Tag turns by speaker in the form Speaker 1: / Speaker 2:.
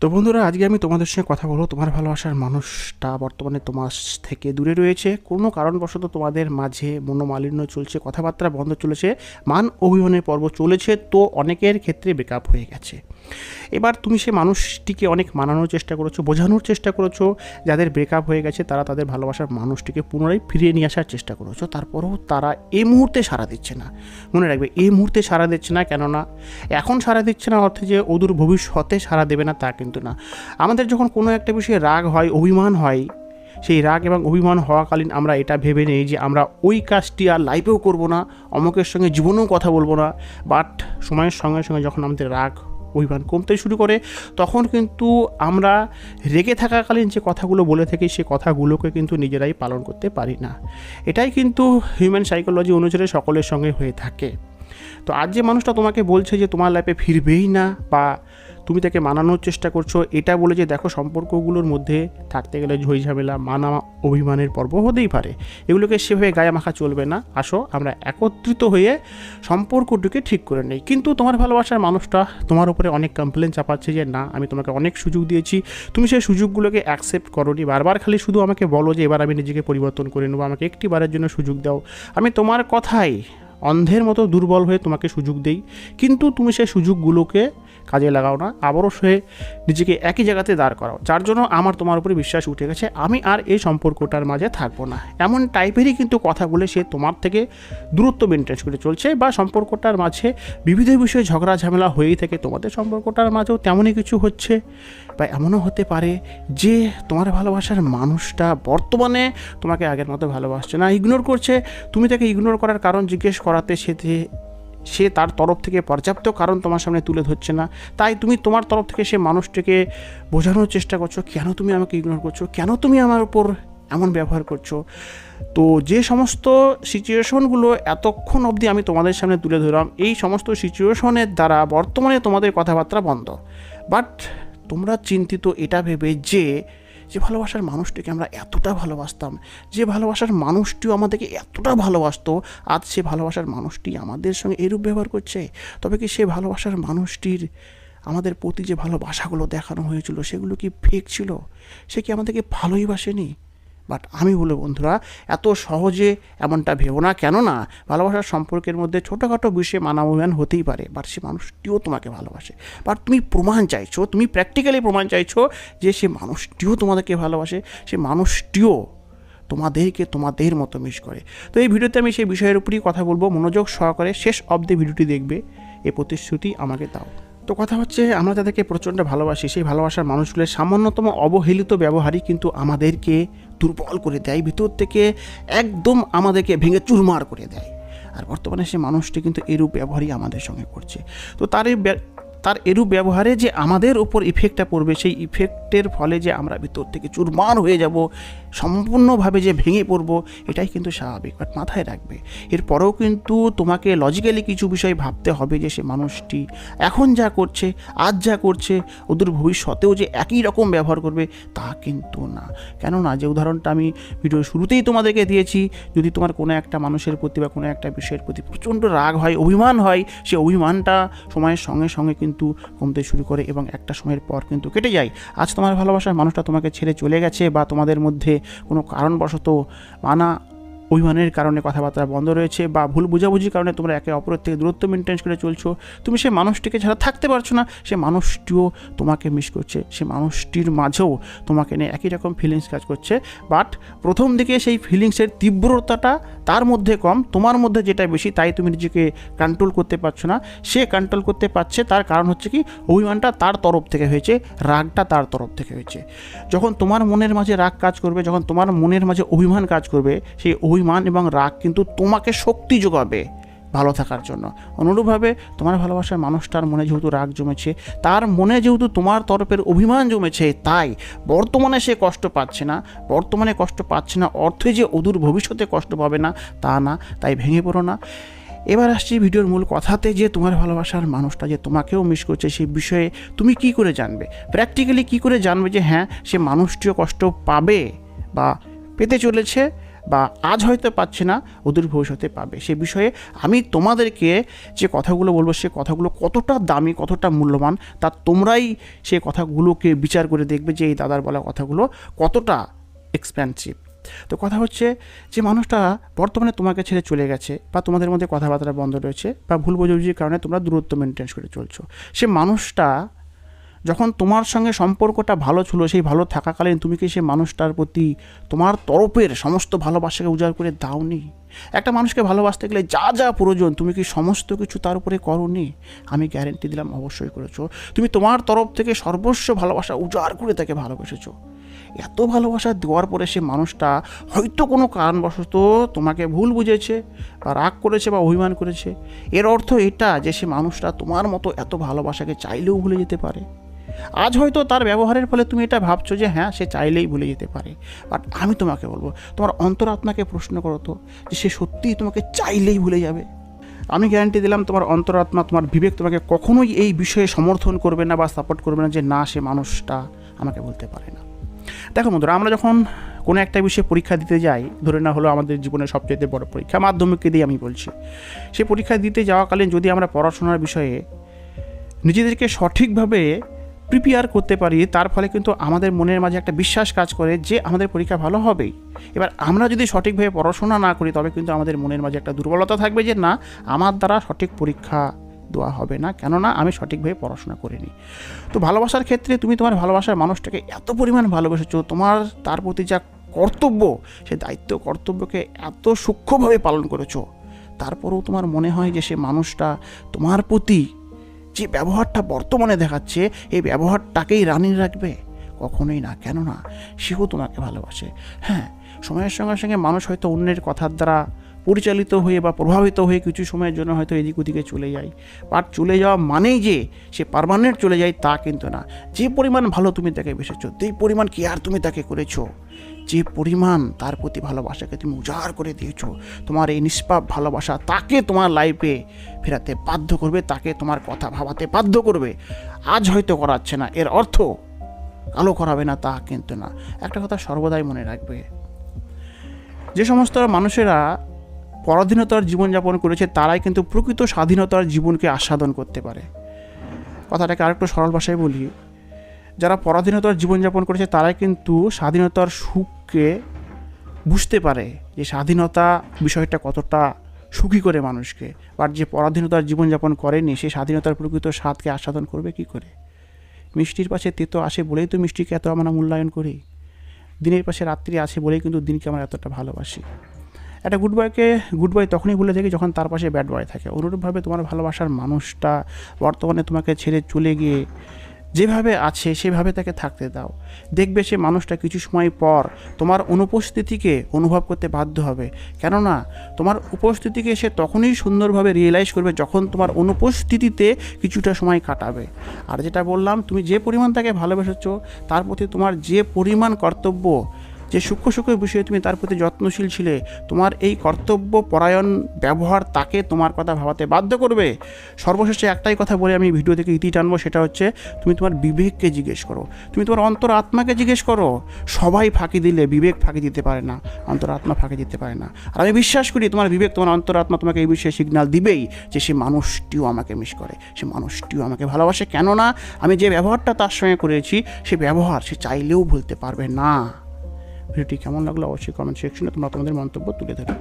Speaker 1: তো বন্ধুরা, আজকে আমি তোমাদের সঙ্গে কথা বলব। তোমার ভালোবাসার মানুষটা বর্তমানে তোমার থেকে দূরে রয়েছে। কোনো কারণবশত তোমাদের মাঝে মনোমালিন্য চলছে, কথাবার্তা বন্ধ চলেছে, মান অভিমানের পর্ব চলেছে, তো অনেকের ক্ষেত্রে ব্রেকআপ হয়ে গেছে। এবার তুমি সে মানুষটিকে অনেক মানানোর চেষ্টা করেছ, বোঝানোর চেষ্টা করেছ, যাদের ব্রেকআপ হয়ে গেছে তারা তাদের ভালোবাসার মানুষটিকে পুনরায় ফিরিয়ে নিয়ে আসার চেষ্টা করেছ, তারপরেও তারা এই মুহূর্তে সাড়া দিচ্ছে না। মনে রাখবে, এই মুহূর্তে সাড়া দিচ্ছে না কেননা এখন সাড়া দিচ্ছে না অর্থে যে অদূর ভবিষ্যতে সাড়া দেবে না তা কিন্তু না। আমাদের যখন কোনো একটা বিষয়ে রাগ হয়, অভিমান হয়, সেই রাগ এবং অভিমান হওয়াকালীন আমরা এটা ভেবে নেই যে আমরা ওই কাজটি আর লাইফেও করব না, অমুকের সঙ্গে জীবনেও কথা বলব না বাট সময়ের সঙ্গে সঙ্গে যখন আমাদের রাগ অভিমান কমতে শুরু করে, তখন কিন্তু আমরা রেগে থাকাকালীন যে কথাগুলো বলে থাকি, সে কথাগুলোকে কিন্তু নিজেরাই পালন করতে পারি না। এটাই কিন্তু হিউম্যান সাইকোলজি অনুসারে সকলের সঙ্গে হয়ে থাকে। তো আজ যে মানুষটা তোমাকে বলছে যে তোমার লাইফে ফিরবেই না বা তুমি তাকে মানানোর চেষ্টা করছ, এটা বলে যে দেখো সম্পর্কগুলোর মধ্যে থাকতে গেলে ঝই ঝামেলা মানা অভিমানের পর্ব হতেই পারে। এগুলোকে সেভাবে গায়ে মাখা চলবে না। আসো, আমরা একত্রিত হয়ে সম্পর্কটিকে ঠিক করে নেই। কিন্তু তোমার ভালোবাসার মানুষটা তোমার উপরে অনেক কমপ্লেন চাপাচ্ছে যে, না, আমি তোমাকে অনেক সুযোগ দিয়েছি। তুমি সেই সুযোগগুলোকে অ্যাকসেপ্ট করোনি। বারবার খালি শুধু আমাকে বলো যে, এবার আমি নিজেকে পরিবর্তন করে নেব। আমাকে একটি বারের জন্য সুযোগ দাও। আমি তোমার কথাই অন্ধের মতো দুর্বল হয়ে তোমাকে সুযোগ দেই। কিন্তু তুমি সেই সুযোগগুলোকে কাজে লাগাও না, আবারও সে নিজেকে একই জায়গাতে দাঁড় করাও। যার জন্য আমার তোমার উপরে বিশ্বাস উঠে গেছে, আমি আর এই সম্পর্কটার মাঝে থাকব না। এমন টাইপেরই কিন্তু কথা বলে সে তোমার থেকে দূরত্ব মেনটেন করে চলছে বা সম্পর্কটার মাঝে বিবিধ বিষয়ে ঝগড়া, ঝামেলা হয়েই থাকে তোমাদের সম্পর্কটার মাঝেও তেমনই কিছু হচ্ছে বা এমনও হতে পারে যে তোমার ভালোবাসার মানুষটা বর্তমানে তোমাকে আগের মতো ভালোবাসছে না ইগনোর করছে। তুমি তাকে ইগনোর করার কারণ জিজ্ঞেস করাতে সে সে তার তরফ থেকে পর্যাপ্ত কারণ তোমার সামনে তুলে ধরছে না। তাই তুমি তোমার তরফ থেকে সে মানুষটিকে বোঝানোর চেষ্টা করছ, কেন তুমি আমাকে ইগনোর করছ? কেন তুমি আমার উপর এমন ব্যবহার করছ? তো যে সমস্ত সিচুয়েশনগুলো এতক্ষণ অবধি আমি তোমাদের সামনে তুলে ধরলাম, এই সমস্ত সিচুয়েশনের দ্বারা বর্তমানে তোমাদের কথাবার্তা বন্ধ। বাট তোমরা চিন্তিত, এটা ভেবে যে যে ভালোবাসার মানুষটিকে আমরা এতটা ভালোবাসতাম, যে ভালোবাসার মানুষটিও আমাদেরকে এতটা ভালোবাসতো, আজ সে ভালোবাসার মানুষটি আমাদের সঙ্গে এরূপ ব্যবহার করছে। তবে কি সে ভালোবাসার মানুষটির আমাদের প্রতি যে ভালোবাসাগুলো দেখানো হয়েছিল, সেগুলো কি ফেক ছিল? সে কি আমাদেরকে ভালোই বাসেনি? বাট আমি বলব বন্ধুরা, এত সহজে এমনটা ভেবো না। কেননা, ভালোবাসার সম্পর্কের মধ্যে ছোটোখাটো বিষয়ে মানাবমান হতেই পারে বাট সে মানুষটিও তোমাকে ভালোবাসে। বাট তুমি প্রমাণ চাইছো, তুমি প্র্যাকটিক্যালি প্রমাণ চাইছো যে সে মানুষটিও তোমাদেরকে ভালোবাসে, সে মানুষটিও তোমাদেরকে তোমাদের মতো মিস করে। তো এই ভিডিওতে আমি সেই বিষয়ের উপরই কথা বলব। মনোযোগ সহকারে শেষ অবধি ভিডিওটি দেখবে, এ প্রতিশ্রুতি আমাকে দাও। তো কথা হচ্ছে আমরা যাদেরকে প্রচণ্ড ভালোবাসি, সেই ভালোবাসার মানুষগুলোর সামান্যতম অবহেলিত ব্যবহারই কিন্তু আমাদেরকে দুর্বল করে দেয়, ভিতর থেকে একদম আমাদেরকে ভেঙে চুরমার করে দেয়। আর বর্তমানে সে মানুষটি কিন্তু এরূপ ব্যবহারই আমাদের সঙ্গে করছে। তো তার এই তার এরূপ ব্যবহারে যে আমাদের ওপর ইফেক্টটা পড়বে, সেই ইফেক্টের ফলে যে আমরা ভিতর থেকে চুরমার হয়ে যাব সম্পূর্ণভাবে যে ভেঙে পড়ব, এটাই কিন্তু স্বাভাবিক বাট মাথায় রাখবে। এরপরেও কিন্তু তোমাকে লজিক্যালি কিছু বিষয় ভাবতে হবে যে সে মানুষটি এখন যা করছে, আজ যা করছে, ওদের ভবিষ্যতেও যে একই রকম ব্যবহার করবে, তা কিন্তু না। কেননা, যে উদাহরণটা আমি ভিডিওর শুরুতেই তোমাদেরকে দিয়েছি, যদি তোমার কোনো একটা মানুষের প্রতি বা কোনো একটা বিষয়ের প্রতি প্রচণ্ড রাগ হয়, অভিমান হয়, সে অভিমানটা সময়ের সঙ্গে সঙ্গে কিন্তু কমতে শুরু করে এবং একটা সময়ের পর কিন্তু কেটে যায়। আজ তোমার ভালোবাসার মানুষটা তোমাকে ছেড়ে চলে গেছে বা তোমাদের মধ্যে কোনো কারণবশত মানা অভিমানের কারণে কথাবার্তা বন্ধ রয়েছে বা ভুল বুঝাবুঝির কারণে তোমরা একে অপরের থেকে দূরত্ব মেনটেন করে চলছো। তুমি সে মানুষটিকে ছাড়া থাকতে পারছ না সে মানুষটিও তোমাকে মিস করছে সে মানুষটির মাঝেও তোমাকে নিয়ে একই রকম ফিলিংস কাজ করছে। বাট প্রথম দিকে সেই ফিলিংসের তীব্রতাটা তার মধ্যে কম, তোমার মধ্যে যেটা বেশি তাই তুমি নিজেকে কন্ট্রোল করতে পারছ না। সে কন্ট্রোল করতে পারছে, তার কারণ হচ্ছে কি, অভিমানটা তার তরফ থেকে হয়েছে, রাগটা তার তরফ থেকে হয়েছে। যখন তোমার মনের মাঝে রাগ কাজ করবে, যখন তোমার মনের মাঝে অভিমান কাজ করবে, সেই অভিমান এবং রাগ কিন্তু তোমাকে শক্তি যোগাবে ভালো থাকার জন্য। অনুরূপভাবে তোমার ভালোবাসার মানুষটার মনে যেহেতু রাগ জমেছে, তার মনে যেহেতু তোমার তরফের অভিমান জমেছে, তাই বর্তমানে সে কষ্ট পাচ্ছে না। বর্তমানে কষ্ট পাচ্ছে না অর্থে যে অদূর ভবিষ্যতে কষ্ট পাবে না, তা না, তাই ভেঙে পড়ো না। এবার আসছি ভিডিওর মূল কথাতে যে তোমার ভালোবাসার মানুষটা যে তোমাকেও মিস করছে সেই বিষয়ে তুমি কি করে জানবে? প্র্যাকটিক্যালি কি করে জানবে যে হ্যাঁ সে মানুষটিও কষ্ট পাবে বা পেতে চলেছে? বা আজ হয়তো পাচ্ছে না ওদের ভবিষ্যতে পাবে। সে বিষয়ে আমি তোমাদেরকে যে কথাগুলো বলব, সে কথাগুলো কতটা দামি, কতটা মূল্যবান, তা তোমরাই সে কথাগুলোকে বিচার করে দেখবে যে এই দাদার বলা কথাগুলো কতটা এক্সপেন্সিভ তো কথা হচ্ছে যে মানুষটা বর্তমানে তোমাকে ছেড়ে চলে গেছে বা তোমাদের মধ্যে কথাবার্তা বন্ধ রয়েছে বা ভুল বোঝাবুঝির কারণে তোমরা দূরত্ব মেনটেন করে চলছো। সে মানুষটা যখন তোমার সঙ্গে সম্পর্কটা ভালো ছিল, সেই ভালো থাকাকালীন তুমি কি সেই মানুষটার প্রতি তোমার তরফের সমস্ত ভালোবাসাকে উজাড় করে দাওনি? একটা মানুষকে ভালোবাসতে গেলে যা যা প্রয়োজন, তুমি কি সমস্ত কিছু তার উপরে করনি? আমি গ্যারেন্টি দিলাম, অবশ্যই করেছ। তুমি তোমার তরফ থেকে সর্বস্ব ভালোবাসা উজাড় করে তাকে ভালোবেসেছো। এত ভালোবাসা দেওয়ার পরে সে মানুষটা হয়তো কোনো কারণবশত তোমাকে ভুল বুঝেছে বা রাগ করেছে বা অভিমান করেছে। এর অর্থ এটা যে সে মানুষটা তোমার মতো এত ভালোবাসাকে চাইলেও ভুলে যেতে পারে। আজ হয়তো তার ব্যবহারের ফলে তুমি এটা ভাবছ যে হ্যাঁ সে চাইলেই ভুলে যেতে পারে। বাট আমি তোমাকে বলব, তোমার অন্তরাত্মাকে প্রশ্ন করো তো, যে সে সত্যিই তোমাকে চাইলেই ভুলে যাবে। আমি গ্যারান্টি দিলাম তোমার অন্তরাত্মা তোমার বিবেক তোমাকে কখনোই এই বিষয়ে সমর্থন করবে না বা সাপোর্ট করবে না যে না, সে মানুষটা আমাকে বলতে পারে না। দেখো বন্ধুরা, আমরা যখন কোনো একটা বিষয়ে পরীক্ষা দিতে যাই, ধরে না হলো আমাদের জীবনের সবচেয়ে বড় পরীক্ষা, মাধ্যমিককে দিয়ে আমি বলছি। সেই পরীক্ষা দিতে যাওয়াকালীন যদি আমরা পড়াশোনার বিষয়ে নিজেদেরকে সঠিকভাবে প্রিপেয়ার করতে পারি, তার ফলে কিন্তু আমাদের মনের মাঝে একটা বিশ্বাস কাজ করে যে আমাদের পরীক্ষা ভালো হবেই। এবার আমরা যদি সঠিকভাবে পড়াশোনা না করি, তবে কিন্তু আমাদের মনের মাঝে একটা দুর্বলতা থাকবে যে, না, আমার দ্বারা সঠিক পরীক্ষা দেওয়া হবে না। কেননা, আমি সঠিকভাবে পড়াশোনা করিনি। তো ভালোবাসার ক্ষেত্রে তুমি তোমার ভালোবাসার মানুষটাকে এত পরিমাণ ভালোবেসেছো, তোমার তার প্রতি যা কর্তব্য, সে দায়িত্ব কর্তব্যকে এত সূক্ষ্মভাবে পালন করেছ, তারপরেও তোমার মনে হয় যে সে মানুষটা তোমার প্রতি যে ব্যবহারটা বর্তমানে দেখাচ্ছে, এই ব্যবহারটাকেই রানিং রাখবে? কখনোই না, কেননা সেও তোমাকে ভালোবাসে। হ্যাঁ সময়ের সঙ্গে সঙ্গে মানুষ হয়তো অন্যের কথার দ্বারা পরিচালিত হয়ে বা প্রভাবিত হয়ে কিছু সময়ের জন্য হয়তো এদিক ওদিকে চলে যায়। বাট চলে যাওয়া মানেই যে সে পারমানেন্ট চলে যায় তা কিন্তু না। যে পরিমাণ ভালো তুমি তাকে বেসেছো, যেই পরিমাণ কেয়ার তুমি তাকে করেছ, যে পরিমাণ তার প্রতি ভালোবাসাকে তুমি উজাড় করে দিয়েছ, তোমার এই নিষ্পাপ ভালোবাসা তাকে তোমার লাইফে ফেরাতে বাধ্য করবে, তাকে তোমার কথা ভাবাতে বাধ্য করবে। আজ হয়তো করাচ্ছে না, এর অর্থ কালো করাবে না তা কিন্তু না। একটা কথা সর্বদাই মনে রাখবে। যে সমস্ত মানুষেরা পরাধীনতার জীবনযাপন করেছে, তারাই কিন্তু প্রকৃত স্বাধীনতার জীবনকে আস্বাদন করতে পারে। কথাটাকে আরেকটু সরল ভাষায় বলি, যারা পরাধীনতার জীবনযাপন করেছে, তারাই কিন্তু স্বাধীনতার সুখকে বুঝতে পারে যে স্বাধীনতা বিষয়টা কতটা সুখী করে মানুষকে। বাট যে পরাধীনতার জীবনযাপন করেনি, সে স্বাধীনতার প্রকৃত স্বাদকে আস্বাদন করবে কি করে? মিষ্টির পাশে তেতো আসে বলেই তো মিষ্টিকে এত আমরা মূল্যায়ন করি। দিনের পাশে রাত্রি আছে বলেই কিন্তু দিনকে আমরা এতটা ভালোবাসি। একটা গুড বয়কে গুড বয় তখনই ভুলে থাকি যখন তার পাশে ব্যাড বয় থাকে। অনুরূপভাবে তোমার ভালোবাসার মানুষটা বর্তমানে তোমাকে ছেড়ে চলে গিয়ে যেভাবে আছে সেভাবে তাকে থাকতে দাও। দেখবে সে মানুষটা কিছু সময় পর তোমার অনুপস্থিতিকে অনুভব করতে বাধ্য হবে। কেননা তোমার উপস্থিতিকে সে তখনই সুন্দরভাবে রিয়েলাইজ করবে যখন তোমার অনুপস্থিতিতে কিছুটা সময় কাটাবে। আর যেটা বললাম, তুমি যে পরিমাণ তাকে ভালোবেসেছো, তার প্রতি তোমার যে পরিমাণ কর্তব্য যে সূক্ষ্ম সূক্ষ্ম বিষয়ে তুমি তার প্রতি যত্নশীল ছিলে, তোমার এই কর্তব্য পরায়ণ ব্যবহার তাকে তোমার কথা ভাবাতে বাধ্য করবে। সর্বশেষে একটাই কথা বলে আমি ভিডিও থেকে ইতি টানবো, সেটা হচ্ছে তুমি তোমার বিবেককে জিজ্ঞেস করো। তুমি তোমার অন্তর আত্মাকে জিজ্ঞেস করো। সবাই ফাঁকি দিলে বিবেক ফাঁকি দিতে পারে না, অন্তর আত্মা ফাঁকি দিতে পারে না। আর আমি বিশ্বাস করি তোমার বিবেক, তোমার অন্তর আত্মা তোমাকে এই বিষয়ে সিগনাল দিবেই যে সে মানুষটিও আমাকে মিস করে, সে মানুষটিও আমাকে ভালোবাসে। কেননা আমি যে ব্যবহারটা তার সঙ্গে করেছি, সে ব্যবহার সে চাইলেও ভুলতে পারবে না। ভিডিওটি কেমন লাগল অবশ্যই কমেন্ট সেকশনে তোমরা তোমাদের মন্তব্য তুলে ধরো।